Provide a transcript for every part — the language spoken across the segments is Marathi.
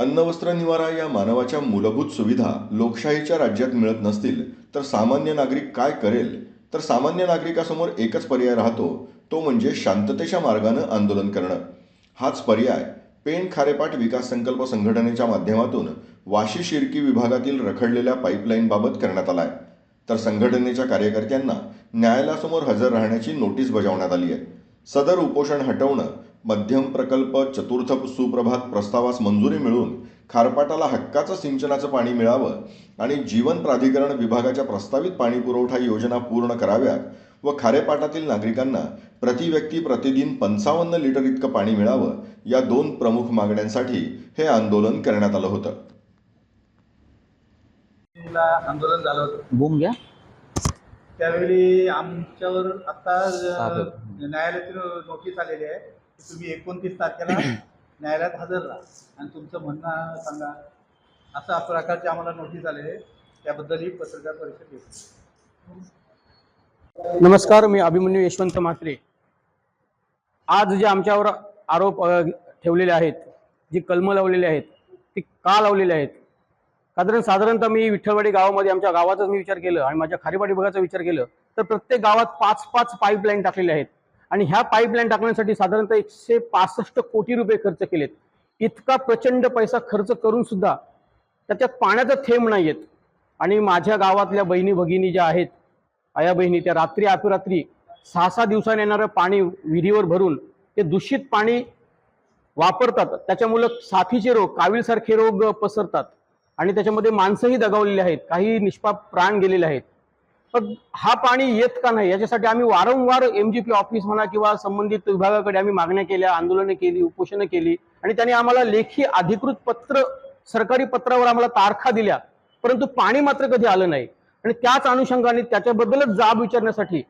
अन्न वस्त्र निवारा या मानवाच्या मूलभूत सुविधा लोकशाहीच्या राज्यात मिळत नसतील तर सामान्य नागरिक काय करेल? तर सामान्य नागरिकासमोर एकच पर्याय राहतो तो म्हणजे शांततेच्या मार्गानं आंदोलन करणं. हाच पर्याय पेण खारेपाट विकास संकल्प संघटनेच्या माध्यमातून वाशी शिरकी विभागातील रखडलेल्या पाईपलाईनबाबत करण्यात आला आहे तर संघटनेच्या कार्यकर्त्यांना न्यायालयासमोर हजर राहण्याची नोटीस बजावण्यात आली आहे सदर उपोषण हटवणं मध्यम प्रकल्प चतुर्थ सुप्रभात प्रस्तावास मंजुरी मिळून खारपाटाला हक्काचं सिंचनाचं पाणी मिळावं आणि जीवन प्राधिकरण विभागाच्या प्रस्तावित पाणी पुरवठा योजना पूर्ण कराव्यात व खारेपाटातील नागरिकांना प्रति व्यक्ती प्रतिदिन पंचावन्न लिटर इतकं पाणी मिळावं या दोन प्रमुख मागण्यांसाठी हे आंदोलन करण्यात आलं होतं. आंदोलन झालं होतं. त्यावेळी आमच्यावर आता न्यायालयातील नोटीस आलेली आहे. तुम्ही एकोणतीस तारखेला न्यायालयात हजर राहा. आणि तुमचं म्हणणं सांगा. अशा प्रकारचे आम्हाला नोटीस आलेले आहे त्याबद्दल ही पत्रकार परिषद घेतली नमस्कार मी अभिमन्यू यशवंत म्हात्रे. आज जे आमच्यावर आरोप ठेवलेले आहेत जी कलमं लावलेली आहेत ती का लावलेली आहेत? साधारण साधारणतः मी विठ्ठलवाडी गावामध्ये आमच्या गावाचाच मी विचार केलं आणि माझ्या खारीपाडी विभागाचा विचार केलं तर प्रत्येक गावात पाच पाच पाईपलाईन टाकलेल्या आहेत. आणि ह्या पाईपलाईन टाकण्यासाठी साधारणतः एकशे पासष्ट कोटी रुपये खर्च केलेत. इतका प्रचंड पैसा खर्च करून सुद्धा त्याच्यात पाण्याचा थेंब नाही आहेत आणि माझ्या गावातल्या बहिणी भगिनी ज्या आहेत आया बहिणी त्या रात्री अपरात्री सहा सहा दिवसाने येणारं पाणी विहिरीवर भरून ते दूषित पाणी वापरतात. त्याच्यामुळं साथीचे रोग कावीलसारखे रोग पसरतात. आणि त्याच्यामध्ये माणसंही दगावलेली आहेत. काही निष्पाप प्राण गेलेले आहेत. पण हा पाणी येत का नाही याच्यासाठी आम्ही वारंवार एमजीपी ऑफिस म्हणा किंवा संबंधित विभागाकडे आम्ही मागण्या केल्या आंदोलनं केली उपोषणं केली. आणि त्यांनी आम्हाला लेखी अधिकृत पत्र सरकारी पत्रावर आम्हाला तारखा दिल्या. परंतु पाणी मात्र कधी आलं नाही. आणि त्याच अनुषंगाने त्याच्याबद्दलच जाब विचारण्यासाठी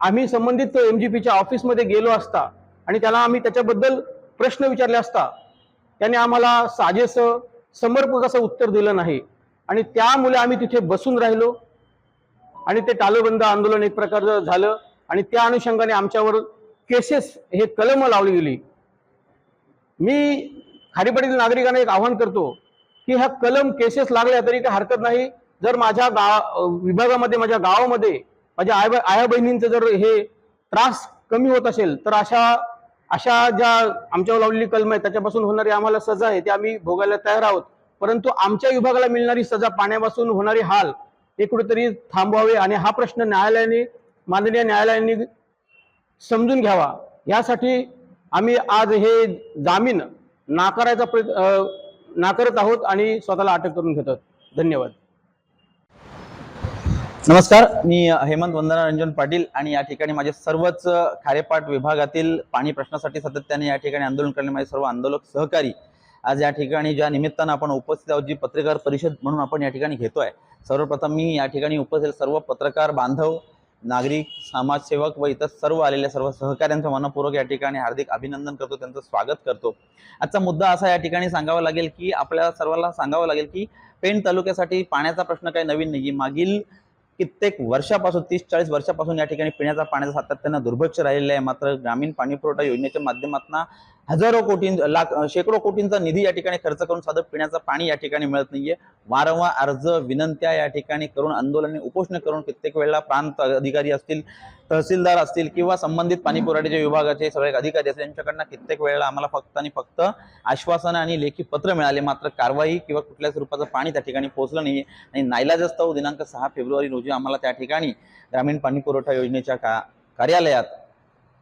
आम्ही संबंधित एमजीपीच्या ऑफिसमध्ये गेलो असता आणि त्याला आम्ही त्याच्याबद्दल प्रश्न विचारले असता त्याने आम्हाला साजेस समर्पक असं उत्तर दिलं नाही. आणि त्यामुळे आम्ही तिथे बसून राहिलो. आणि ते टालोबंद आंदोलन एक प्रकारचं झालं. आणि त्या अनुषंगाने आमच्यावर केसेस हे कलम लावली गेली. मी खारीपाडीतील नागरिकांना एक आव्हान करतो की ह्या कलम केसेस लागल्या तरी काही हरकत नाही. जर माझ्या गाव विभागामध्ये माझ्या गावामध्ये माझ्या आया आया बहिणींचं जर हे त्रास कमी होत असेल तर अशा अशा ज्या आमच्यावर लावलेली कलम आहे त्याच्यापासून होणारी आम्हाला सजा आहे ते आम्ही भोगायला तयार आहोत. परंतु आमच्या विभागाला मिळणारी सजा पाण्यापासून होणारी हाल हे कुठेतरी थांबवावे आणि हा प्रश्न न्यायालयाने माननीय न्यायालयाने समजून घ्यावा. यासाठी आम्ही आज हे जामीन नाकारायचा प्रयत्न नाकारत आहोत आणि स्वतःला अटक करून घेत आहोत. धन्यवाद. नमस्कार मी हेमंत वंदना रंजन पाटील आणि या ठिकाणी माझे सर्वच खारेपाट विभागातील पाणी प्रश्नासाठी सातत्याने या ठिकाणी आंदोलन करणे माझे सर्व आंदोलक सहकारी आज या ठिकाणी ज्या निमित्तानं आपण उपस्थित आहोत जी पत्रकार परिषद म्हणून आपण या ठिकाणी घेतो आहे सर्वप्रथम मी या ठिकाणी उपस्थित सर्व पत्रकार बांधव नागरिक समाजसेवक व इतर सर्व आलेल्या सर्व सहकाऱ्यांचं मनपूर्वक या ठिकाणी हार्दिक अभिनंदन करतो त्यांचं स्वागत करतो. आजचा मुद्दा असा या ठिकाणी सांगावा लागेल की आपल्या सर्वांना सांगावं लागेल की पेण तालुक्यासाठी पाण्याचा प्रश्न काही नवीन नाही मागील कित्येक वर्षापासून तीस चाळीस वर्षापासून या ठिकाणी पिण्याचा पाण्याचा सातत्यानं दुर्भक्ष राहिलेलं आहे. मात्र ग्रामीण पाणी पुरवठा योजनेच्या माध्यमातून हजारो कोटी लाख शेकडो कोटींचा निधी या ठिकाणी खर्च करून साधं पिण्याचं पाणी या ठिकाणी मिळत नाहीये. वारंवार अर्ज विनंत्या या ठिकाणी करून आंदोलने उपोषण करून कित्येक वेळेला प्रांत अधिकारी असतील तहसीलदार असतील किंवा संबंधित पाणी पुरवठ्याच्या विभागाचे सगळे अधिकारी असतील यांच्याकडनं कित्येक वेळेला आम्हाला फक्त आणि फक्त आश्वासनं आणि लेखी पत्र मिळाले. मात्र कारवाई किंवा कुठल्याच रूपाचं पाणी त्या ठिकाणी पोहोचलं नाहीये. आणि नाईलाजस्तव दिनांक सहा फेब्रुवारी रोजी आम्हाला त्या ठिकाणी ग्रामीण पाणी पुरवठा योजनेच्या का कार्यालयात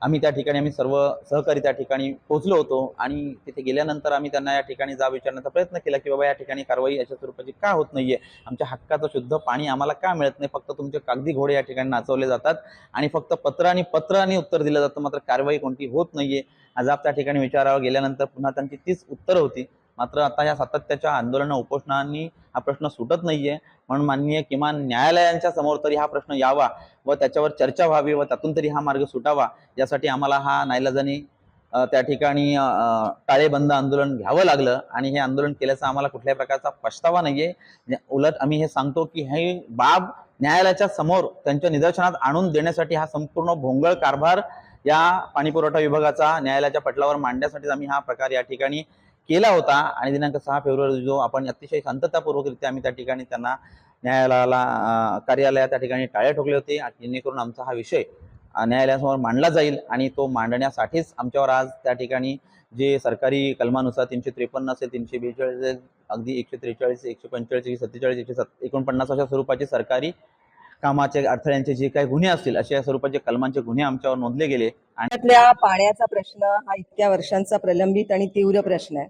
आम्ही त्या ठिकाणी आम्ही सर्व सहकारी त्या ठिकाणी पोहोचलो होतो आणि तिथे गेल्यानंतर आम्ही त्यांना या ठिकाणी जा विचारण्याचा प्रयत्न केला की बाबा या ठिकाणी कारवाई अशा स्वरूपाची का होत नाहीये? आमच्या हक्काचं शुद्ध पाणी आम्हाला का मिळत नाही? फक्त तुमचे कागदी घोडे या ठिकाणी नाचवले जातात आणि फक्त पत्र आणि पत्र आणि उत्तर दिलं जातं मात्र कारवाई कोणती होत नाहीये? आज आप त्या ठिकाणी विचारावं गेल्यानंतर पुन्हा त्यांची तीच उत्तरं होती. मात्र आता या सातत्याच्या आंदोलन उपोषणांनी हा प्रश्न सुटत नाहीये. म्हणून माननीय किमान न्यायालयांच्या समोर तरी हा प्रश्न यावा व त्याच्यावर चर्चा व्हावी व त्यातून तरी हा मार्ग सुटावा यासाठी आम्हाला हा नाईलाजाने त्या ठिकाणी टाळेबंद आंदोलन घ्यावं लागलं आणि हे आंदोलन केल्याचा आम्हाला कुठल्याही प्रकारचा पछतावा नाहीये. म्हणजे उलट आम्ही हे सांगतो की हे बाब न्यायालयाच्या समोर त्यांच्या निदर्शनात आणून देण्यासाठी हा संपूर्ण भोंगळ कारभार या पाणीपुरवठा विभागाचा न्यायालयाच्या पटलावर मांडण्यासाठी आम्ही हा प्रकार या ठिकाणी केला होता आणि दिनांक सहा फेब्रुवारी जो आपण अतिशय शांततापूर्वकरित्या आम्ही त्या ठिकाणी त्यांना न्यायालयाला कार्यालयात त्या ठिकाणी टाळे ठोकले होते आणि जेणेकरून आमचा हा विषय न्यायालयासमोर मांडला जाईल आणि तो मांडण्यासाठीच आमच्यावर आज त्या ठिकाणी जे सरकारी कलमानुसार तीनशे त्रेपन्न असेल तीनशे बेचाळीस असेल अगदी एकशे त्रेचाळीस एकशे पंचेचाळीस एकशे सत्तेचाळीस एकशे सत् एकोणपन्नास अशा स्वरूपाची सरकारी कामाचे अडथळ्यांचे जे काही गुन्हे असतील अशा स्वरूपाचे कलमांचे गुन्हे आमच्यावर नोंदले गेले आणि त्यातल्या पाण्याचा प्रश्न हा इतक्या वर्षांचा प्रलंबित आणि तीव्र प्रश्न आहे.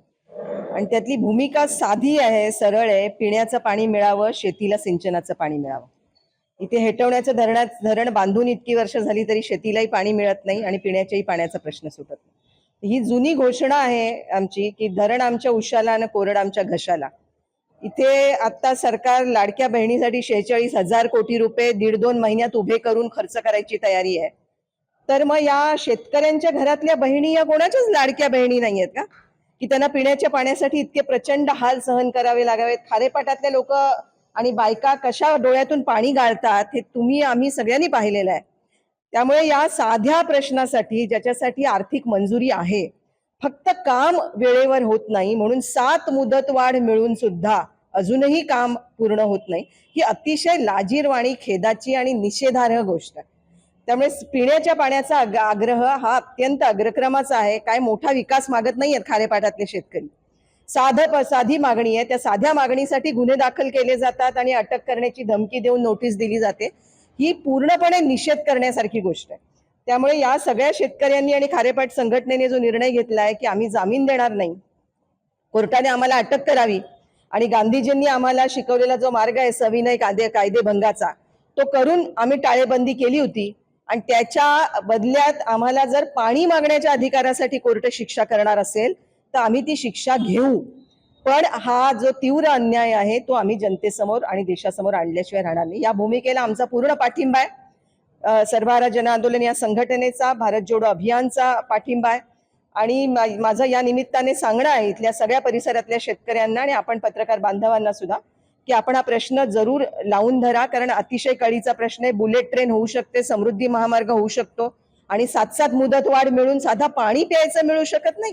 आणि त्यातली भूमिका साधी आहे सरळ आहे पिण्याचं पाणी मिळावं शेतीला सिंचनाचं पाणी मिळावं. इथे हेटवण्याचं धरणात धरण बांधून इतकी वर्ष झाली तरी शेतीलाही पाणी मिळत नाही आणि पिण्याच्याही पाण्याचा प्रश्न सुटत नाही. ही जुनी घोषणा आहे आमची की धरण आमच्या उशाला आणि कोरड आमच्या घशाला. इथे आता सरकार लाडक्या बहिणीसाठी शेहेचाळीस हजार कोटी रुपये दीड दोन महिन्यात उभे करून खर्च करायची तयारी आहे. तर मग या शेतकऱ्यांच्या घरातल्या बहिणी या कोणाच्याच लाडक्या बहिणी नाही आहेत का? की त्यांना पिण्याच्या पाण्यासाठी इतके प्रचंड हाल सहन करावे लागावेत? खारेपाटातले लोक आणि बायका कशा डोळ्यातून पाणी गाळतात हे तुम्ही आम्ही सगळ्यांनी पाहिलेलं आहे. त्यामुळे या साध्या प्रश्नासाठी ज्याच्यासाठी आर्थिक मंजुरी आहे फक्त काम वेळेवर होत नाही म्हणून सात मुदतवाढ मिळून सुद्धा अजूनही काम पूर्ण होत नाही. ही अतिशय लाजीरवाणी खेदाची आणि निषेधार्ह गोष्ट आहे. त्यामुळे पिण्याच्या पाण्याचा आग्रह हा अत्यंत अग्रक्रमाचा आहे. काय मोठा विकास मागत नाही आहेत खारेपाटातले शेतकरी. साधं साधी मागणी आहे. त्या साध्या मागणीसाठी गुन्हे दाखल केले जातात आणि अटक करण्याची धमकी देऊन नोटीस दिली जाते. ही पूर्णपणे निषेध करण्यासारखी गोष्ट आहे. त्यामुळे या सगळ्या शेतकऱ्यांनी आणि खारेपाट संघटनेने जो निर्णय घेतला आहे की आम्ही जामीन देणार नाही कोर्टाने आम्हाला अटक करावी आणि गांधीजींनी आम्हाला शिकवलेला जो मार्ग आहे सविनय कायदे कायदेभंगाचा तो करून आम्ही टाळेबंदी केली होती आणि त्याच्या बदल्यात आम्हाला जर पाणी मागण्याच्या अधिकारासाठी कोर्ट शिक्षा करणार असेल तर आम्ही ती शिक्षा घेऊ. पण हा जो तीव्र अन्याय आहे तो आम्ही जनतेसमोर आणि देशासमोर आणल्याशिवाय राहणार नाही. या भूमिकेला आमचा पूर्ण पाठिंबा आहे. सर्वहारा जन आंदोलन या संघटनेचा भारत जोडो अभियानचा पाठिंबा आहे. आणि मा- माझं या निमित्ताने सांगणं आहे इथल्या सगळ्या परिसरातल्या शेतकऱ्यांना आणि आपण पत्रकार बांधवांना सुद्धा की आपण हा प्रश्न जरूर लावून धरा कारण अतिशय कळीचा प्रश्न आहे. बुलेट ट्रेन होऊ शकते समृद्धी महामार्ग होऊ शकतो आणि सात सात मुदत वाढ मिळून साधा पाणी प्यायचं मिळू शकत नाही.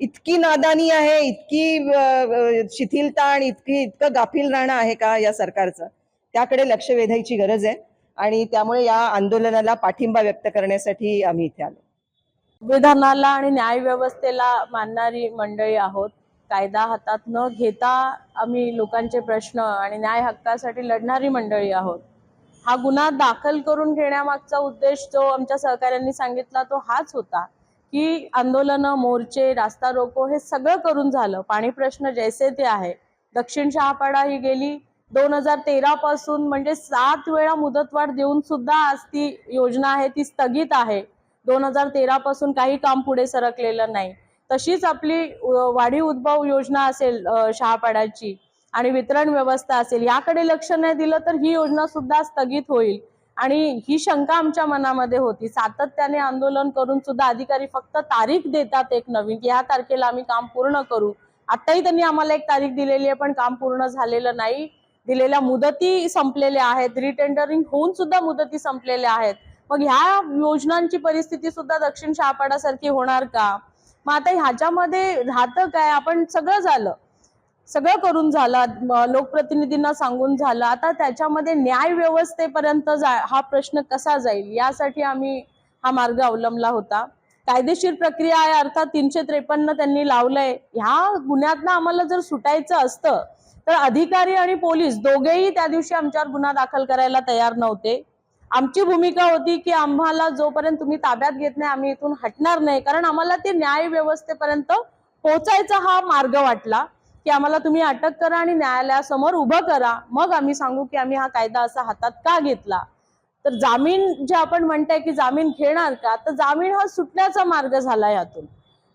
इतकी नादानी आहे इतकी शिथिलता आणि इतकी इतकं गाफील राहणं आहे का या सरकारचं? त्याकडे लक्ष वेधायची गरज आहे. आणि त्यामुळे या आंदोलनाला पाठिंबा व्यक्त करण्यासाठी आम्ही इथे आलो. संविधानाला आणि न्याय व्यवस्थेला मानणारी मंडळी आहोत. कायदा हातात न घेता आम्ही लोकांचे प्रश्न आणि न्याय हक्कासाठी लढणारी मंडळी आहोत. हा गुन्हा दाखल करून घेण्यामागचा उद्देश जो आमच्या सहकाऱ्यांनी सांगितला तो हाच होता की आंदोलनं मोर्चे रास्ता रोको हे सगळं करून झालं. पाणी प्रश्न जैसे ते आहे. दक्षिण शहापाडा ही गेली दोन हजार तेरा पासून म्हणजे सात वेळा मुदतवाढ देऊन सुद्धा आज ती योजना आहे ती स्थगित आहे. दोन हजार तेरा पासून काही काम पुढे सरकलेलं नाही. तशीच आपली वाढीव उद्भव योजना असेल शहापाड्याची आणि वितरण व्यवस्था असेल याकडे लक्ष नाही दिलं तर ही योजना सुद्धा स्थगित होईल. आणि ही शंका आमच्या मनामध्ये होती. सातत्याने आंदोलन करून सुद्धा अधिकारी फक्त तारीख देतात एक नवीन की ह्या तारखेला आम्ही काम पूर्ण करू. आताही त्यांनी आम्हाला एक तारीख दिलेली आहे पण काम पूर्ण झालेलं नाही. दिलेल्या मुदती संपलेल्या आहेत. रिटेंडरिंग होऊन सुद्धा मुदती संपलेल्या आहेत. मग ह्या योजनांची परिस्थिती सुद्धा दक्षिण शहापाडासारखी होणार का? मग आता ह्याच्यामध्ये राहतं काय? आपण सगळं झालं. सगळं करून झालं. लोकप्रतिनिधींना सांगून झालं. आता त्याच्यामध्ये न्याय व्यवस्थेपर्यंत जा हा प्रश्न कसा जाईल? यासाठी आम्ही हा मार्ग अवलंबला होता. कायदेशीर प्रक्रिया आहे अर्थात तीनशे त्रेपन्न त्यांनी लावलंय. ह्या गुन्ह्यातनं आम्हाला जर सुटायचं असतं तर अधिकारी आणि पोलीस दोघेही त्या दिवशी आमच्यावर गुन्हा दाखल करायला तयार नव्हते. आमची भूमिका होती की आम्हाला जोपर्यंत तुम्ही ताब्यात घेत नाही आम्ही इथून हटणार नाही. कारण आम्हाला ते न्याय व्यवस्थेपर्यंत पोहोचायचा हा मार्ग वाटला की आम्हाला तुम्ही अटक करा आणि न्यायालयासमोर उभं करा. मग आम्ही सांगू की आम्ही हा कायदा असा हातात का घेतला? तर जामीन जे आपण म्हणताय की जामीन घेणार का? तर जामीन हा सुटण्याचा मार्ग झाला यातून.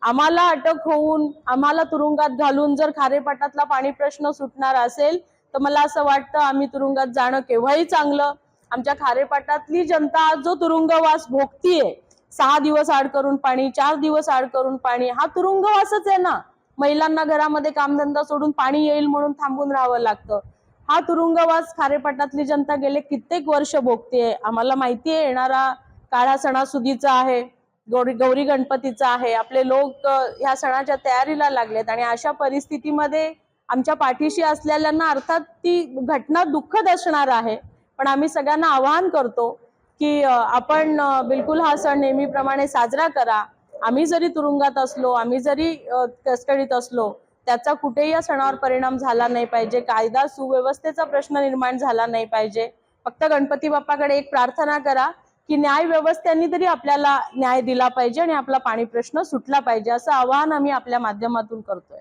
आम्हाला अटक होऊन आम्हाला तुरुंगात घालून जर खारेपाटातला पाणी प्रश्न सुटणार असेल तर मला असं वाटतं आम्ही तुरुंगात जाणं केव्हाही चांगलं. आमच्या खारेपाटातली जनता आज जो तुरुंगवास भोगतीये सहा दिवस आड करून पाणी चार दिवस आड करून पाणी हा तुरुंगवासच आहे ना. महिलांना घरामध्ये कामधंदा सोडून पाणी येईल म्हणून थांबून राहावं लागतं. हा तुरुंगवास खारेपाटातली जनता गेले कित्येक वर्ष भोगतेय. आम्हाला माहिती आहे येणारा काळा सणासुदीचा आहे. गौरी गौरी गणपतीचा आहे. आपले लोक ह्या सणाच्या तयारीला लागलेत आणि अशा परिस्थितीमध्ये आमच्या पाठीशी असलेल्यांना अर्थात ती घटना दुःखद असणार आहे. पण आम्ही सगळ्यांना आवाहन करतो की आपण बिलकुल हा सण नेहमीप्रमाणे साजरा करा. आम्ही जरी तुरुंगात असलो आम्ही जरी कस्टडीत असलो त्याचा कुठेही या सणावर परिणाम झाला नाही पाहिजे. कायदा सुव्यवस्थेचा प्रश्न निर्माण झाला नाही पाहिजे. फक्त गणपती बाप्पाकडे एक प्रार्थना करा. की न्याय व्यवस्थेने तरी आपल्याला न्याय दिला पाहिजे आणि आपला पाणी प्रश्न सुटला पाहिजे असं आवाहन आम्ही आपल्या माध्यमातून करतोय.